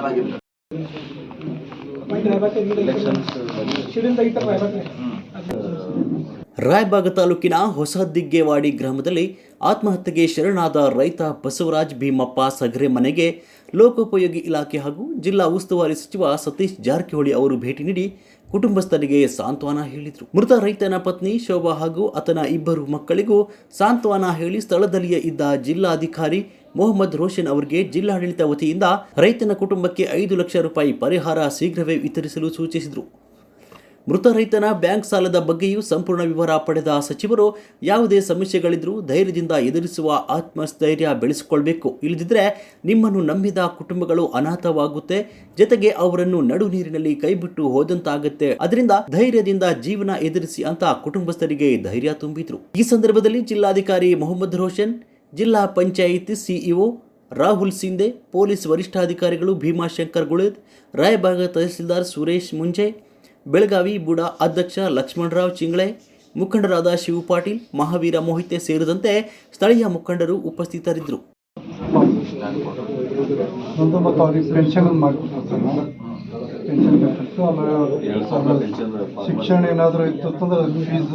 लागेल ರಾಯಬಾಗ ತಾಲೂಕಿನ ಹೊಸದಿಗ್ಗೆವಾಡಿ ಗ್ರಾಮದಲ್ಲಿ ಆತ್ಮಹತ್ಯೆಗೆ ಶರಣಾದ ರೈತ ಬಸವರಾಜ್ ಭೀಮಪ್ಪ ಸಗರೆ ಮನೆಗೆ ಲೋಕೋಪಯೋಗಿ ಇಲಾಖೆ ಹಾಗೂ ಜಿಲ್ಲಾ ಉಸ್ತುವಾರಿ ಸಚಿವ ಸತೀಶ್ ಜಾರಕಿಹೊಳಿ ಅವರು ಭೇಟಿ ನೀಡಿ ಕುಟುಂಬಸ್ಥರಿಗೆ ಸಾಂತ್ವನ ಹೇಳಿದರು. ಮೃತ ರೈತನ ಪತ್ನಿ ಶೋಭಾ ಹಾಗೂ ಆತನ ಇಬ್ಬರು ಮಕ್ಕಳಿಗೂ ಸಾಂತ್ವನ ಹೇಳಿ ಸ್ಥಳದಲ್ಲಿಯೇ ಇದ್ದ ಜಿಲ್ಲಾಧಿಕಾರಿ ಮೊಹಮ್ಮದ್ ರೋಷನ್ ಅವರಿಗೆ ಜಿಲ್ಲಾಡಳಿತ ವತಿಯಿಂದ ರೈತನ ಕುಟುಂಬಕ್ಕೆ ಐದು ಲಕ್ಷ ರೂಪಾಯಿ ಪರಿಹಾರ ಶೀಘ್ರವೇ ವಿತರಿಸಲು ಸೂಚಿಸಿದರು. ಮೃತ ರೈತನ ಬ್ಯಾಂಕ್ ಸಾಲದ ಬಗ್ಗೆಯೂ ಸಂಪೂರ್ಣ ವಿವರ ಪಡೆದ ಸಚಿವರು, ಯಾವುದೇ ಸಮಸ್ಯೆಗಳಿದ್ರೂ ಧೈರ್ಯದಿಂದ ಎದುರಿಸುವ ಆತ್ಮಸ್ಥೈರ್ಯ ಬೆಳೆಸಿಕೊಳ್ಬೇಕು. ಇಲ್ಲದಿದ್ದರೆ ನಿಮ್ಮನ್ನು ನಂಬಿದ ಕುಟುಂಬಗಳು ಅನಾಥವಾಗುತ್ತೆ. ಜೊತೆಗೆ ಅವರನ್ನು ನಡು ನೀರಿನಲ್ಲಿ ಕೈಬಿಟ್ಟು ಹೋದಂತಾಗುತ್ತೆ. ಅದರಿಂದ ಧೈರ್ಯದಿಂದ ಜೀವನ ಎದುರಿಸಿ ಅಂತ ಕುಟುಂಬಸ್ಥರಿಗೆ ಧೈರ್ಯ ತುಂಬಿದ್ರು. ಈ ಸಂದರ್ಭದಲ್ಲಿ ಜಿಲ್ಲಾಧಿಕಾರಿ ಮೊಹಮ್ಮದ್ ರೋಷನ್, ಜಿಲ್ಲಾ ಪಂಚಾಯಿತಿ ಸಿಇಒ ರಾಹುಲ್ ಸಿಂಧೆ, ಪೊಲೀಸ್ ವರಿಷ್ಠಾಧಿಕಾರಿಗಳು ಭೀಮಾಶಂಕರ್ ಗುಳೇದ್ ರಾಯಬಾಗ ತಹಸೀಲ್ದಾರ್ ಸುರೇಶ್ ಮುಂಜೆ ಬೆಳಗಾವಿ ಬುಡಾ ಅಧ್ಯಕ್ಷ ಲಕ್ಷ್ಮಣರಾವ್ ಚಿಂಗ್ಳೆ ಮುಖಂಡರಾದ ಶಿವಪಾಟೀಲ್ ಮಹಾವೀರ ಮೋಹಿತೆ ಸೇರಿದಂತೆ ಸ್ಥಳೀಯ ಮುಖಂಡರು ಉಪಸ್ಥಿತರಿದ್ದರು. ಶಿಕ್ಷಣ ಏನಾದರೂ ಇತ್ತು ಅಂತಂದ್ರೆ ಫೀಸ್